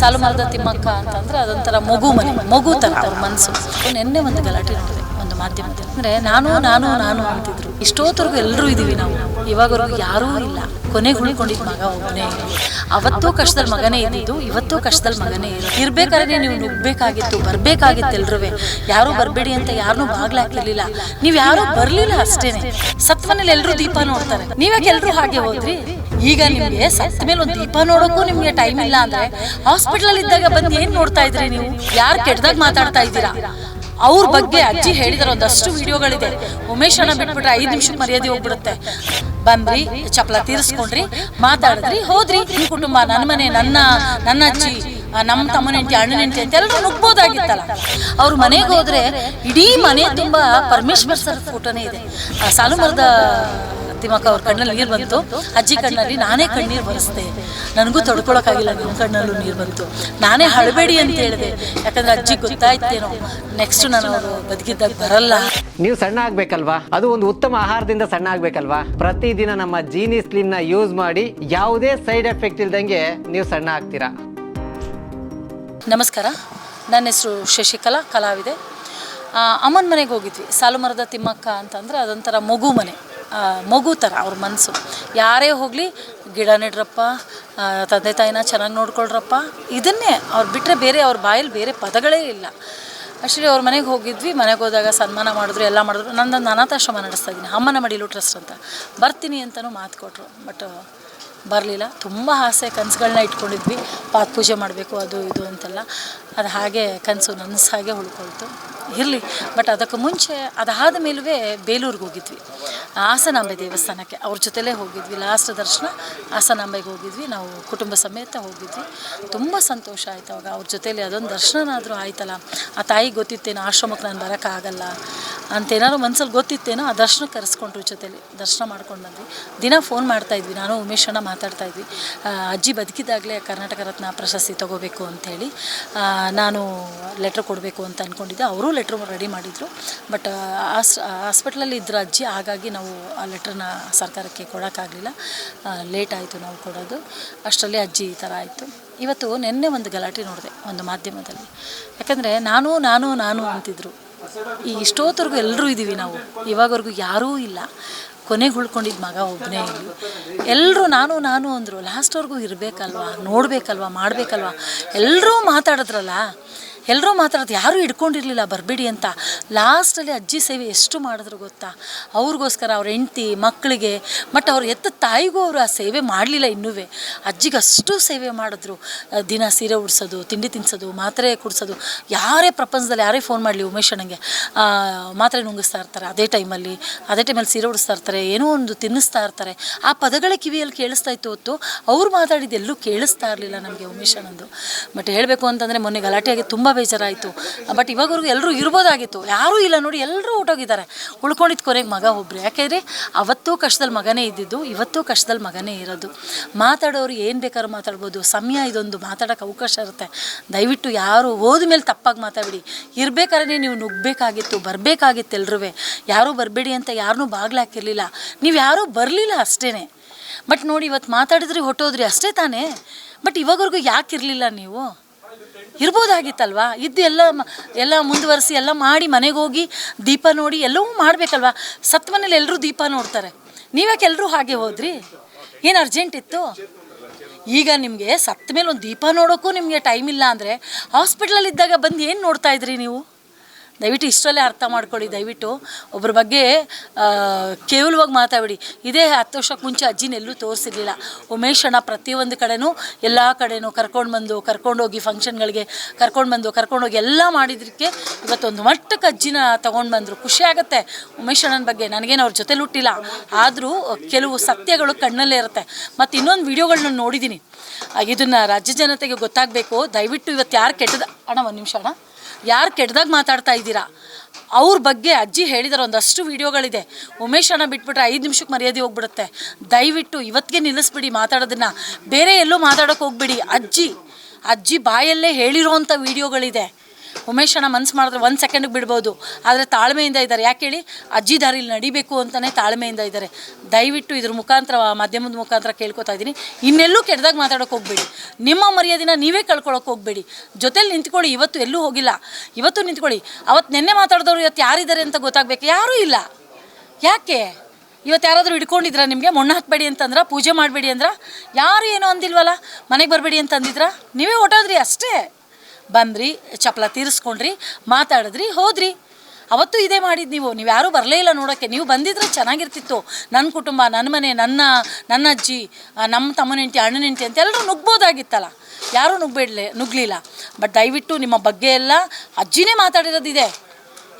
ಸಾಲು ಮರದ ತಿಮ್ಮಕ್ಕ ಅಂತಂದ್ರೆ ಅದೊಂಥರ ಮಗು ಮನೆ, ಮಗು ಅವ್ರ ಮನಸ್ಸು ನಿನ್ನೆ ಒಂದು ಗಲಾಟೆ ನೋಡಿದೆ ಒಂದು ಮಾಧ್ಯಮದಲ್ಲಿ. ಅಂದ್ರೆ, ನಾನು ನಾನು ನಾನು ಅಂತಿದ್ರು. ಇಷ್ಟೋತ್ತರೆಗೂ ಎಲ್ಲರೂ ಇದೀವಿ ನಾವು. ಇವಾಗವರೆಗೂ ಯಾರೂ ಇಲ್ಲ. ಕೊನೆಗೆ ಉಳ್ಕೊಂಡಿದ್ದು ಮಗ ಒಬ್ಬನೇ ಅವತ್ತೂ ಕಷ್ಟದಲ್ಲಿ ಮಗನೇ ಇದ್ದಿದ್ದು, ಇವತ್ತೂ ಕಷ್ಟದಲ್ಲಿ ಮಗನೇ ಇರೋ ಇರ್ಬೇಕಾದ್ರೆ ನೀವು ನುಗ್ಬೇಕಾಗಿತ್ತು, ಬರಬೇಕಾಗಿತ್ತು ಎಲ್ರೂ ಯಾರೂ ಬರಬೇಡಿ ಅಂತ ಯಾರನ್ನೂ ಬಾಗ್ಲಾಕಿರ್ಲಿಲ್ಲ ನೀವು ಯಾರೂ ಬರಲಿಲ್ಲ ಅಷ್ಟೇನೆ. ಸತ್ವನಲ್ಲಿ ಎಲ್ಲರೂ ದೀಪ ನೋಡ್ತಾರೆ. ನೀವ್ಯಾಕೆ ಎಲ್ಲರೂ ಹಾಗೆ ಹೋದ್ರಿ? ಈಗ ನಿಮಗೆ ಸತ್ತ ಮೇಲೆ ಒಂದು ದೀಪ ನೋಡೋಕ್ಕೂ ನಿಮಗೆ ಟೈಮ್ ಇಲ್ಲ ಅಂದ್ರೆ ಹಾಸ್ಪಿಟಲ್ ಇದ್ದಾಗ ಬಂದು ಏನು ನೋಡ್ತಾ ಇದ್ರಿ ನೀವು? ಯಾರು ಕೆಟ್ಟದಾಗ ಮಾತಾಡ್ತಾ ಇದ್ದೀರಾ? ಅವ್ರ ಬಗ್ಗೆ ಅಜ್ಜಿ ಹೇಳಿದಾರೆ ಒಂದಷ್ಟು ವಿಡಿಯೋಗಳಿದೆ. ಉಮೇಶ್ ಅಣ್ಣ ಬಿಟ್ಬಿಟ್ರೆ ಐದು ನಿಮಿಷಕ್ಕೆ ಮರ್ಯಾದೆ ಹೋಗ್ಬಿಡುತ್ತೆ. ಬಂದ್ರಿ, ಚಪ್ಪಲ ತೀರಿಸ್ಕೊಂಡ್ರಿ, ಮಾತಾಡಿದ್ರಿ, ಹೋದ್ರಿ. ನಿಮ್ ಕುಟುಂಬ ನನ್ನ ಮನೆ, ನನ್ನ ನನ್ನ ಅಜ್ಜಿ ನಮ್ಮ ತಮ್ಮನ ಹೆಂಡತಿ, ಅಣ್ಣನ ಹೆಂಡತಿ ಅಂತ ಎಲ್ಲರೂ ನುಗ್ಬೋದಾಗಿತ್ತಲ್ಲ. ಅವ್ರ ಮನೆಗೆ ಹೋದ್ರೆ ಇಡೀ ಮನೆ ತುಂಬ ಪರಮೇಶ್ವರ್ ಸರ್ ಫೋಟೋನೇ ಇದೆ. ಸಾಲು ಮರದ ತಿಮ್ಮಕ್ಕ ಅವ್ರ ಕಣ್ಣಲ್ಲಿ ನೀರು ಬಂತು. ಅಜ್ಜಿ ಕಣ್ಣಲ್ಲಿ ನಾನೇ ಕಣ್ಣೀರು ಬರೆಸ್ದೆ. ನನಗೂ ತೊಡ್ಕೊಳಕ್ಕಾಗಿಲ್ಲ ನಿಮ್ಮ ಕಣ್ಣಲ್ಲೂ ನೀರು ಬಂತು. ನಾನೇ ಹಳಬೇಡಿ ಅಂತ ಹೇಳಿದೆ. ಯಾಕಂದ್ರೆ ಅಜ್ಜಿ ಗೊತ್ತಾಯ್ತೇನೋ. ನೆಕ್ಸ್ಟ್ ನಾನು ಅವರು ಬದುಕಿದ್ದಾಗ ಬರಲ್ಲ. ನೀವು ಸಣ್ಣ ಆಗ್ಬೇಕಲ್ವಾ? ಅದು ಒಂದು ಉತ್ತಮ ಆಹಾರದಿಂದ ಸಣ್ಣ ಆಗ್ಬೇಕಲ್ವಾ? ಪ್ರತಿದಿನ ನಮ್ಮ ಜೀನಿ ಸ್ಲಿಮ್ನ ಯೂಸ್ ಮಾಡಿ ಯಾವುದೇ ಸೈಡ್ ಎಫೆಕ್ಟ್ ಇಲ್ದಂಗೆ ನೀವು ಸಣ್ಣ ಆಗ್ತೀರಾ? ನಮಸ್ಕಾರ. ನನ್ನ ಹೆಸರು ಶಶಿಕಲಾ ಕಲಾವಿದೆ. ಅಮ್ಮನ ಮನೆಗೆ ಹೋಗಿದ್ವಿ. ಸಾಲು ಮರದ ತಿಮ್ಮಕ್ಕ ಅಂತಂದ್ರೆ ಅದೊಂಥರ ಮಗು ಮನೆ. ಮಗು ಥರ ಅವ್ರ ಮನಸ್ಸು ಯಾರೇ ಹೋಗಲಿ, ಗಿಡ ನೆಡ್ರಪ್ಪ ತಂದೆ ತಾಯಿನ ಚೆನ್ನಾಗಿ ನೋಡ್ಕೊಳ್ರಪ್ಪ. ಇದನ್ನೇ ಅವ್ರು ಬಿಟ್ಟರೆ ಬೇರೆ ಅವ್ರ ಬಾಯಲ್ಲಿ ಬೇರೆ ಪದಗಳೇ ಇಲ್ಲ. ಆ್ಯಕ್ಚುಲಿ ಅವ್ರ ಮನೆಗೆ ಹೋಗಿದ್ವಿ, ಮನೆಗೆ ಹೋದಾಗ ಸನ್ಮಾನ ಮಾಡಿದ್ರು, ಎಲ್ಲ ಮಾಡಿದ್ರು. ನಂದೊಂದು ಅನಾಥಾಶ್ರಮ ನಡೆಸ್ತಾ ಇದ್ದೀನಿ, ಅಮ್ಮನ ಮಡಿಲು ಟ್ರಸ್ಟ್ ಅಂತ. ಬರ್ತೀನಿ ಅಂತಲೂ ಮಾತು ಕೊಟ್ಟರು ಬಟ್ ಬರಲಿಲ್ಲ. ತುಂಬ ಆಸೆ ಕನಸುಗಳನ್ನ ಇಟ್ಕೊಂಡಿದ್ವಿ. ಪಾತ್ ಪೂಜೆ ಮಾಡಬೇಕು, ಅದು ಇದು ಅಂತೆಲ್ಲ. ಅದು ಹಾಗೆ ಕನಸು ನನಸು ಹಾಗೆ ಉಳ್ಕೊಳ್ತು. ಇರಲಿ. ಬಟ್ ಅದಕ್ಕೆ ಮುಂಚೆ ಅದಾದ ಮೇಲೂ ಬೇಲೂರಿಗೆ ಹೋಗಿದ್ವಿ. ಹಾಸನಾಂಬೆ ದೇವಸ್ಥಾನಕ್ಕೆ ಅವ್ರ ಜೊತೆಲೇ ಹೋಗಿದ್ವಿ. ಲಾಸ್ಟ್ ದರ್ಶನ ಹಾಸನಾಂಬೆಗೆ ಹೋಗಿದ್ವಿ. ನಾವು ಕುಟುಂಬ ಸಮೇತ ಹೋಗಿದ್ವಿ. ತುಂಬ ಸಂತೋಷ ಆಯ್ತು ಅವಾಗ. ಅವ್ರ ಜೊತೆಲಿ ಅದೊಂದು ದರ್ಶನನಾದರೂ ಆಯ್ತಲ್ಲ. ಆ ತಾಯಿ ಗೊತ್ತಿತ್ತೇನೋ, ಆಶ್ರಮಕ್ಕೆ ನಾನು ಬರೋಕ್ಕಾಗಲ್ಲ ಅಂತೇನಾದ್ರು ಮನ್ಸಲ್ಲಿ ಗೊತ್ತಿತ್ತೇನೋ, ಆ ದರ್ಶನ ಕರೆಸ್ಕೊಂಡ್ರು ಜೊತೆಲಿ. ದರ್ಶನ ಮಾಡ್ಕೊಂಡು ಬಂದ್ವಿ. ದಿನ ಫೋನ್ ಮಾಡ್ತಾ ಇದ್ವಿ. ನಾನು ಉಮೇಶ್ ಅಣ್ಣ ಮಾತಾಡ್ತಾ ಇದ್ವಿ. ಅಜ್ಜಿ ಬದುಕಿದಾಗಲೇ ಕರ್ನಾಟಕ ರತ್ನ ಪ್ರಶಸ್ತಿ ತಗೋಬೇಕು ಅಂಥೇಳಿ ನಾನು ಲೆಟ್ರ್ ಕೊಡಬೇಕು ಅಂತ ಅಂದ್ಕೊಂಡಿದ್ದೆ ಅವರು ಲೆಟ್ರ್ ರೆಡಿ ಮಾಡಿದರು. ಬಟ್ ಆಸ್ ಹಾಸ್ಪಿಟ್ಲಲ್ಲಿ ಇದ್ರ ಅಜ್ಜಿ, ಹಾಗಾಗಿ ನಾವು ಆ ಲೆಟ್ರನ್ನ ಸರ್ಕಾರಕ್ಕೆ ಕೊಡೋಕ್ಕಾಗಲಿಲ್ಲ. ಲೇಟ್ ಆಯಿತು ನಾವು ಕೊಡೋದು. ಅಷ್ಟರಲ್ಲಿ ಅಜ್ಜಿ ಈ ಥರ ಆಯಿತು. ಇವತ್ತು ನಿನ್ನೆ ಒಂದು ಗಲಾಟೆ ನೋಡಿದೆ ಒಂದು ಮಾಧ್ಯಮದಲ್ಲಿ. ಯಾಕಂದರೆ ನಾನು ನಾನು ನಾನು ಅಂತಿದ್ರು. ಈ ಇಷ್ಟೋತ್ತರೆಗೂ ಎಲ್ಲರೂ ಇದ್ದೀವಿ ನಾವು. ಇವಾಗವರೆಗೂ ಯಾರೂ ಇಲ್ಲ. ಕೊನೆಗೆ ಉಳ್ಕೊಂಡಿದ್ದ ಮಗ ಒಬ್ಬನೇ ಇಲ್ಲಿ ಎಲ್ಲರೂ ನಾನು ನಾನು ಅಂದರು ಲಾಸ್ಟ್ವರೆಗೂ ಇರಬೇಕಲ್ವಾ? ನೋಡಬೇಕಲ್ವಾ? ಮಾಡಬೇಕಲ್ವಾ? ಎಲ್ಲರೂ ಮಾತಾಡಿದ್ರಲ್ಲ. ಎಲ್ಲರೂ ಮಾತಾಡೋದು ಯಾರೂ ಹಿಡ್ಕೊಂಡಿರಲಿಲ್ಲ, ಬರಬೇಡಿ ಅಂತ. ಲಾಸ್ಟಲ್ಲಿ ಅಜ್ಜಿ ಸೇವೆ ಎಷ್ಟು ಮಾಡಿದ್ರು ಗೊತ್ತಾ? ಅವ್ರಿಗೋಸ್ಕರ ಅವ್ರ ಹೆಂಡ್ತಿ, ಮಕ್ಕಳಿಗೆ ಬಟ್ ಅವ್ರ ಎತ್ತ ತಾಯಿಗೂ ಅವರು ಆ ಸೇವೆ ಮಾಡಲಿಲ್ಲ ಇನ್ನೂ ಅಜ್ಜಿಗೆ ಅಷ್ಟು ಸೇವೆ ಮಾಡಿದ್ರು. ದಿನ ಸೀರೆ ಉಡಿಸೋದು, ತಿಂಡಿ ತಿನ್ನಿಸೋದು ಮಾತ್ರೆ ಕುಡಿಸೋದು. ಯಾರೇ ಪ್ರಪಂಚದಲ್ಲಿ ಯಾರೇ ಫೋನ್ ಮಾಡಲಿ ಉಮೇಶ್ ಅಣ್ಣಂಗೆ ಮಾತ್ರೆ ನುಂಗಿಸ್ತಾ ಇರ್ತಾರೆ ಅದೇ ಟೈಮಲ್ಲಿ ಅದೇ ಟೈಮಲ್ಲಿ ಸೀರೆ ಉಡಿಸ್ತಾ ಇರ್ತಾರೆ, ಏನೋ ಒಂದು ತಿನ್ನಿಸ್ತಾ ಇರ್ತಾರೆ. ಆ ಪದಗಳ ಕಿವಿಯಲ್ಲಿ ಕೇಳಿಸ್ತಾ ಇತ್ತು ಹೊತ್ತು ಅವ್ರು ಮಾತಾಡಿದ್ದೆಲ್ಲೂ ಕೇಳಿಸ್ತಾ ಇರಲಿಲ್ಲ ನಮಗೆ ಉಮೇಶ್ ಅಣ್ಣಂದು. ಬಟ್ ಹೇಳಬೇಕು ಅಂತಂದರೆ ಮೊನ್ನೆ ಗಲಾಟೆಯಾಗಿ ತುಂಬ ಬೇಜಾರಾಯಿತು. ಬಟ್ ಇವಾಗವರೆಗೂ ಎಲ್ಲರೂ ಇರ್ಬೋದಾಗಿತ್ತು. ಯಾರೂ ಇಲ್ಲ ನೋಡಿ ಎಲ್ಲರೂ ಹೋಗಿದ್ದಾರೆ ಉಳ್ಕೊಂಡಿದ್ದು ಕೊನೆಗೆ ಮಗ ಒಬ್ಬರು ಯಾಕೆಂದರೆ ಅವತ್ತೂ ಕಷ್ಟದಲ್ಲಿ ಮಗನೇ ಇದ್ದಿದ್ದು, ಇವತ್ತೂ ಕಷ್ಟದಲ್ಲಿ ಮಗನೇ ಇರೋದು. ಮಾತಾಡೋರು ಏನು ಬೇಕಾದ್ರೂ ಮಾತಾಡ್ಬೋದು. ಸಮಯ ಇದೊಂದು ಮಾತಾಡೋಕ್ಕೆ ಅವಕಾಶ ಇರುತ್ತೆ. ದಯವಿಟ್ಟು ಯಾರು ಹೋದ ಮೇಲೆ ತಪ್ಪಾಗಿ ಮಾತಾಡಿ ಇರಬೇಕಾದ್ರೆ ನೀವು ನುಗ್ಗಬೇಕಾಗಿತ್ತು, ಬರಬೇಕಾಗಿತ್ತು ಎಲ್ರೂ ಯಾರೂ ಬರಬೇಡಿ ಅಂತ ಯಾರನ್ನೂ ಬಾಗ್ಲಾಕಿರಲಿಲ್ಲ. ನೀವು ಯಾರೂ ಬರಲಿಲ್ಲ ಅಷ್ಟೇ ಬಟ್ ನೋಡಿ ಇವತ್ತು ಮಾತಾಡಿದ್ರಿ ಹೊಟ್ಟೋದ್ರಿ ಅಷ್ಟೇ ತಾನೇ. ಬಟ್ ಇವಾಗವರೆಗೂ ಯಾಕೆ ಇರಲಿಲ್ಲ ನೀವು? ಇರ್ಬೋದಾಗಿತ್ತಲ್ವಾ? ಇದ್ದು ಎಲ್ಲ ಎಲ್ಲ ಮುಂದುವರಿಸಿ, ಎಲ್ಲ ಮಾಡಿ ಮನೆಗೆ ಹೋಗಿ ದೀಪ ನೋಡಿ ಎಲ್ಲವೂ ಮಾಡಬೇಕಲ್ವಾ? ಸತ್ ಮನೇಲಿ ಎಲ್ಲರೂ ದೀಪ ನೋಡ್ತಾರೆ. ನೀವ್ಯಾಕೆ ಎಲ್ಲರೂ ಹಾಗೆ ಹೋದ್ರಿ? ಏನು ಅರ್ಜೆಂಟ್ ಇತ್ತು? ಈಗ ನಿಮಗೆ ಸತ್ತ ಮೇಲೆ ಒಂದು ದೀಪ ನೋಡೋಕ್ಕೂ ನಿಮಗೆ ಟೈಮ್ ಇಲ್ಲ ಅಂದರೆ ಹಾಸ್ಪಿಟ್ಲಲ್ಲಿ ಇದ್ದಾಗ ಬಂದು ಏನು ನೋಡ್ತಾ ಇದ್ರಿ ನೀವು? ದಯವಿಟ್ಟು ಇಷ್ಟರಲ್ಲೇ ಅರ್ಥ ಮಾಡ್ಕೊಳ್ಳಿ, ದಯವಿಟ್ಟು. ಒಬ್ಬರ ಬಗ್ಗೆ ಕೇವಲವಾಗಿ ಮಾತಾಡಿ ಇದೇ ಹತ್ತು ವರ್ಷಕ್ಕೆ ಮುಂಚೆ ಅಜ್ಜಿನ ಎಲ್ಲೂ ತೋರಿಸಿರ್ಲಿಲ್ಲ. ಉಮೇಶ್ ಅಣ್ಣ ಪ್ರತಿಯೊಂದು ಕಡೆನೂ, ಎಲ್ಲ ಕಡೆನೂ ಕರ್ಕೊಂಡು ಬಂದು ಕರ್ಕೊಂಡೋಗಿ ಫಂಕ್ಷನ್ಗಳಿಗೆ, ಕರ್ಕೊಂಡು ಬಂದು ಕರ್ಕೊಂಡೋಗಿ ಎಲ್ಲ ಮಾಡಿದ್ದಕ್ಕೆ ಇವತ್ತೊಂದು ಮಟ್ಟಕ್ಕೆ ಅಜ್ಜಿನ ತೊಗೊಂಡು ಬಂದರು. ಖುಷಿ ಆಗುತ್ತೆ. ಉಮೇಶ್ ಅಣ್ಣನ ಬಗ್ಗೆ ನನಗೇನು ಅವ್ರ ಜೊತೆಲಿ ಹುಟ್ಟಿಲ್ಲ ಆದರೂ ಕೆಲವು ಸತ್ಯಗಳು ಕಣ್ಣಲ್ಲೇ ಇರುತ್ತೆ. ಮತ್ತು ಇನ್ನೊಂದು ವಿಡಿಯೋಗಳನ್ನ ನೋಡಿದ್ದೀನಿ ಇದನ್ನು ರಾಜ್ಯ ಜನತೆಗೆ ಗೊತ್ತಾಗಬೇಕು. ದಯವಿಟ್ಟು ಇವತ್ತು ಯಾರು ಕೆಟ್ಟದ ಅಣ್ಣ, ಒಂದು ನಿಮಿಷ ಅಣ್ಣ. ಯಾರು ಕೆಟ್ಟದಾಗ ಮಾತಾಡ್ತಾ ಇದ್ದೀರಾ? ಅವ್ರ ಬಗ್ಗೆ ಅಜ್ಜಿ ಹೇಳಿದಾರೆ ಒಂದಷ್ಟು ವೀಡಿಯೋಗಳಿದೆ. ಉಮೇಶ್ ಅಣ್ಣ ಬಿಟ್ಬಿಟ್ರೆ ಐದು ನಿಮಿಷಕ್ಕೆ ಮರ್ಯಾದೆ ಹೋಗ್ಬಿಡುತ್ತೆ. ದಯವಿಟ್ಟು ಇವತ್ತಿಗೆ ನಿಲ್ಲಿಸ್ಬಿಡಿ ಮಾತಾಡೋದನ್ನು. ಬೇರೆ ಎಲ್ಲೂ ಮಾತಾಡೋಕೆ ಹೋಗ್ಬಿಡಿ. ಅಜ್ಜಿ ಅಜ್ಜಿ ಬಾಯಲ್ಲೇ ಹೇಳಿರೋವಂಥ ವಿಡಿಯೋಗಳಿದೆ. ಉಮೇಶ್ ಅಣ್ಣ ಮನ್ಸು ಮಾಡಿದ್ರೆ ಒಂದು ಸೆಕೆಂಡಿಗೆ ಬಿಡ್ಬೋದು. ಆದರೆ ತಾಳ್ಮೆಯಿಂದ ಇದ್ದಾರೆ. ಯಾಕೆ ಹೇಳಿ? ಅಜ್ಜಿ ದಾರಿಲಿ ನಡಿಬೇಕು ಅಂತಲೇ ತಾಳ್ಮೆಯಿಂದ ಇದ್ದಾರೆ. ದಯವಿಟ್ಟು ಇದ್ರ ಮುಖಾಂತರ, ಮಾಧ್ಯಮದ ಮುಖಾಂತರ ಕೇಳ್ಕೊತಾ ಇದ್ದೀನಿ. ಇನ್ನೆಲ್ಲೂ ಕೆಟ್ಟದಾಗ ಮಾತಾಡೋಕೆ ಹೋಗಬೇಡಿ. ನಿಮ್ಮ ಮರ್ಯಾದಿನ ನೀವೇ ಕಳ್ಕೊಳಕ್ಕೆ ಹೋಗಬೇಡಿ. ಜೊತೆಲಿ ನಿಂತ್ಕೊಳ್ಳಿ. ಇವತ್ತು ಎಲ್ಲೂ ಹೋಗಿಲ್ಲ. ಇವತ್ತು ನಿಂತ್ಕೊಳ್ಳಿ. ಅವತ್ತು ನಿನ್ನೆ ಮಾತಾಡಿದವ್ರು ಇವತ್ತು ಯಾರಿದ್ದಾರೆ ಅಂತ ಗೊತ್ತಾಗಬೇಕು? ಯಾರೂ ಇಲ್ಲ. ಯಾಕೆ? ಇವತ್ತು ಯಾರಾದರೂ ಹಿಡ್ಕೊಂಡಿದ್ರಾ ನಿಮಗೆ? ಮಣ್ಣು ಹಾಕಬೇಡಿ ಅಂತಂದ್ರೆ? ಪೂಜೆ ಮಾಡಬೇಡಿ ಅಂದ್ರೆ? ಯಾರು ಏನೋ ಅಂದಿಲ್ವಲ್ಲ? ಮನೆಗೆ ಬರಬೇಡಿ ಅಂತ ಅಂದಿದ್ರಾ? ನೀವೇ ಹೊಟ್ಟೋದ್ರಿ ಅಷ್ಟೇ. ಬಂದ್ರಿ ಚಪ್ಪಲ ತೀರಿಸ್ಕೊಂಡ್ರಿ, ಮಾತಾಡಿದ್ರಿ, ಹೋದ್ರಿ. ಅವತ್ತು ಇದೇ ಮಾಡಿದ್ದು ನೀವು. ನೀವು ಯಾರೂ ಬರಲೇ ಇಲ್ಲ ನೋಡೋಕ್ಕೆ. ನೀವು ಬಂದಿದ್ರೆ ಚೆನ್ನಾಗಿರ್ತಿತ್ತು. ನನ್ನ ಕುಟುಂಬ ನನ್ನ ಮನೆ, ನನ್ನ ನನ್ನ ಅಜ್ಜಿ ನಮ್ಮ ತಮ್ಮನ ಹೆಂಡತಿ, ಅಣ್ಣನ ಹೆಂಡತಿ ಅಂತ ಎಲ್ಲರೂ ನುಗ್ಬೋದಾಗಿತ್ತಲ್ಲ. ಯಾರೂ ನುಗ್ಬೇಡಲೆ, ನುಗ್ಲಿಲ್ಲ. ಬಟ್ ದಯವಿಟ್ಟು ನಿಮ್ಮ ಬಗ್ಗೆ ಎಲ್ಲ ಅಜ್ಜಿನೇ ಮಾತಾಡಿರೋದಿದೆ.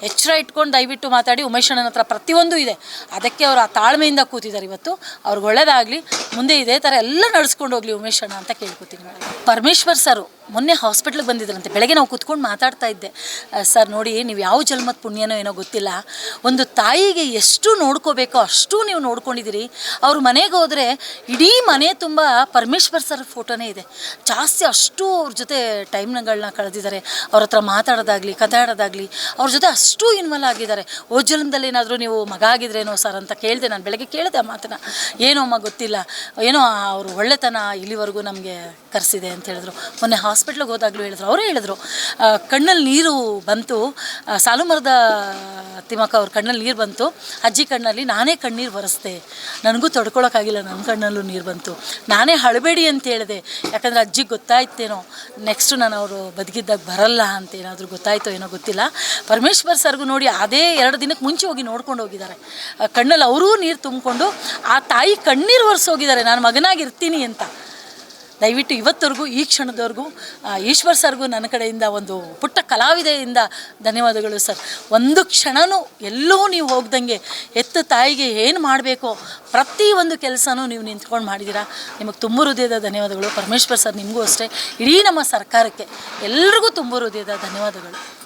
ಎಚ್ಚರ ಇಟ್ಕೊಂಡು ದಯವಿಟ್ಟು ಮಾತಾಡಿ ಉಮೇಶಣ್ಣನ ಹತ್ರ ಪ್ರತಿಯೊಂದು ಇದೆ. ಅದಕ್ಕೆ ಅವರು ಆ ತಾಳ್ಮೆಯಿಂದ ಕೂತಿದ್ದಾರೆ ಇವತ್ತು. ಅವ್ರಿಗೆ ಒಳ್ಳೇದಾಗಲಿ, ಮುಂದೆ ಇದೇ ಥರ ಎಲ್ಲ ನಡೆಸ್ಕೊಂಡು ಹೋಗಲಿ ಉಮೇಶಣ್ಣ ಅಂತ ಕೇಳ್ಕೊತೀನಿ. ಪರಮೇಶ್ವರ್ ಸರು ಮೊನ್ನೆ ಹಾಸ್ಪಿಟ್ಲಿಗೆ ಬಂದಿದ್ರಂತೆ. ಬೆಳಗ್ಗೆ ನಾವು ಕುತ್ಕೊಂಡು ಮಾತಾಡ್ತಾ ಇದ್ದೆ. ಸರ್, ನೋಡಿ, ನೀವು ಯಾವ ಜನ್ಮದ ಪುಣ್ಯನೋ ಏನೋ ಗೊತ್ತಿಲ್ಲ. ಒಂದು ತಾಯಿಗೆ ಎಷ್ಟು ನೋಡ್ಕೋಬೇಕೋ ಅಷ್ಟು ನೀವು ನೋಡ್ಕೊಂಡಿದ್ದೀರಿ. ಅವ್ರ ಮನೆಗೆ ಹೋದರೆ ಇಡೀ ಮನೆ ತುಂಬ ಪರಮೇಶ್ವರ್ ಸರ್ ಫೋಟೋನೇ ಇದೆ. ಜಾಸ್ತಿ ಅಷ್ಟು ಅವ್ರ ಜೊತೆ ಟೈಮ್ಗಳನ್ನ ಕಳೆದಿದ್ದಾರೆ. ಅವ್ರ ಹತ್ರ ಮಾತಾಡೋದಾಗಲಿ, ಕಥಾಡೋದಾಗಲಿ, ಅವ್ರ ಜೊತೆ ಅಷ್ಟು ಇನ್ವಾಲ್ವ್ ಆಗಿದ್ದಾರೆ. ಓ ಜನ್ಮದಲ್ಲಿ ಏನಾದರೂ ನೀವು ಮಗ ಆಗಿದ್ರೇನೋ ಸರ್ ಅಂತ ಕೇಳಿದೆ. ನಾನು ಬೆಳಗ್ಗೆ ಕೇಳಿದೆ ಆ ಮಾತನ್ನ. ಏನೋ ಅಮ್ಮ ಗೊತ್ತಿಲ್ಲ. ಏನೋ ಅವರು ಒಳ್ಳೆತನ ಇಲ್ಲಿವರೆಗೂ ನಮಗೆ ಕರೆಸಿದೆ ಅಂತ ಹೇಳಿದ್ರು. ಮೊನ್ನೆ ಹಾಸ್ಪಿಟ್ಲಿಗೆ ಹೋದಾಗಲೂ ಹೇಳಿದ್ರು. ಅವರೇ ಹೇಳಿದ್ರು ಕಣ್ಣಲ್ಲಿ ನೀರು ಬಂತು ಸಾಲು ಮರದ ತಿಮ್ಮಕ್ಕ ಅವ್ರ ಕಣ್ಣಲ್ಲಿ ನೀರು ಬಂತು, ಅಜ್ಜಿ ಕಣ್ಣಲ್ಲಿ ನಾನೇ ಕಣ್ಣೀರು ಬರೆಸ್ದೆ ನನಗೂ ತೊಡ್ಕೊಳೋಕ್ಕಾಗಿಲ್ಲ ನನ್ನ ಕಣ್ಣಲ್ಲೂ ನೀರು ಬಂತು. ನಾನೇ ಹಳಬೇಡಿ ಅಂತ ಹೇಳಿದೆ. ಯಾಕಂದರೆ ಅಜ್ಜಿಗೆ ಗೊತ್ತಾಯ್ತೇನೋ ನೆಕ್ಸ್ಟ್ ನಾನು ಅವರು ಬದುಕಿದ್ದಾಗ ಬರಲ್ಲ ಅಂತ ಏನಾದರೂ ಗೊತ್ತಾಯ್ತೋ ಏನೋ ಗೊತ್ತಿಲ್ಲ. ಪರಮೇಶ್ವರ್ ಸರ್ಗೂ ನೋಡಿ ಅದೇ ಎರಡು ದಿನಕ್ಕೆ ಮುಂಚೆ ಹೋಗಿ ನೋಡ್ಕೊಂಡು ಹೋಗಿದ್ದಾರೆ. ಕಣ್ಣಲ್ಲಿ ಅವರೂ ನೀರು ತುಂಬಿಕೊಂಡು, ಆ ತಾಯಿ ಕಣ್ಣೀರು ಒರೆಸೋಗಿದ್ದಾರೆ, ನಾನು ಮಗನಾಗಿರ್ತೀನಿ ಅಂತ. ದಯವಿಟ್ಟು ಇವತ್ತವರೆಗೂ, ಈ ಕ್ಷಣದವರೆಗೂ ಈಶ್ವರ್ ಸರ್ಗೂ ನನ್ನ ಕಡೆಯಿಂದ ಒಂದು ಪುಟ್ಟ ಕಲಾವಿದೆಯಿಂದ ಧನ್ಯವಾದಗಳು ಸರ್. ಒಂದು ಕ್ಷಣನೂ ಎಲ್ಲೂ ನೀವು ಹೋಗ್ದಂಗೆ ಎತ್ತು ತಾಯಿಗೆ ಏನು ಮಾಡಬೇಕೋ ಪ್ರತಿಯೊಂದು ಕೆಲಸನೂ ನೀವು ನಿಂತ್ಕೊಂಡು ಮಾಡಿದ್ದೀರಾ ನಿಮಗೆ ತುಂಬ ಹೃದಯದ ಧನ್ಯವಾದಗಳು. ಪರಮೇಶ್ವರ್ ಸರ್, ನಿಮಗೂ ಅಷ್ಟೇ. ಇಡೀ ನಮ್ಮ ಸರ್ಕಾರಕ್ಕೆ ಎಲ್ರಿಗೂ ತುಂಬ ಹೃದಯದ ಧನ್ಯವಾದಗಳು.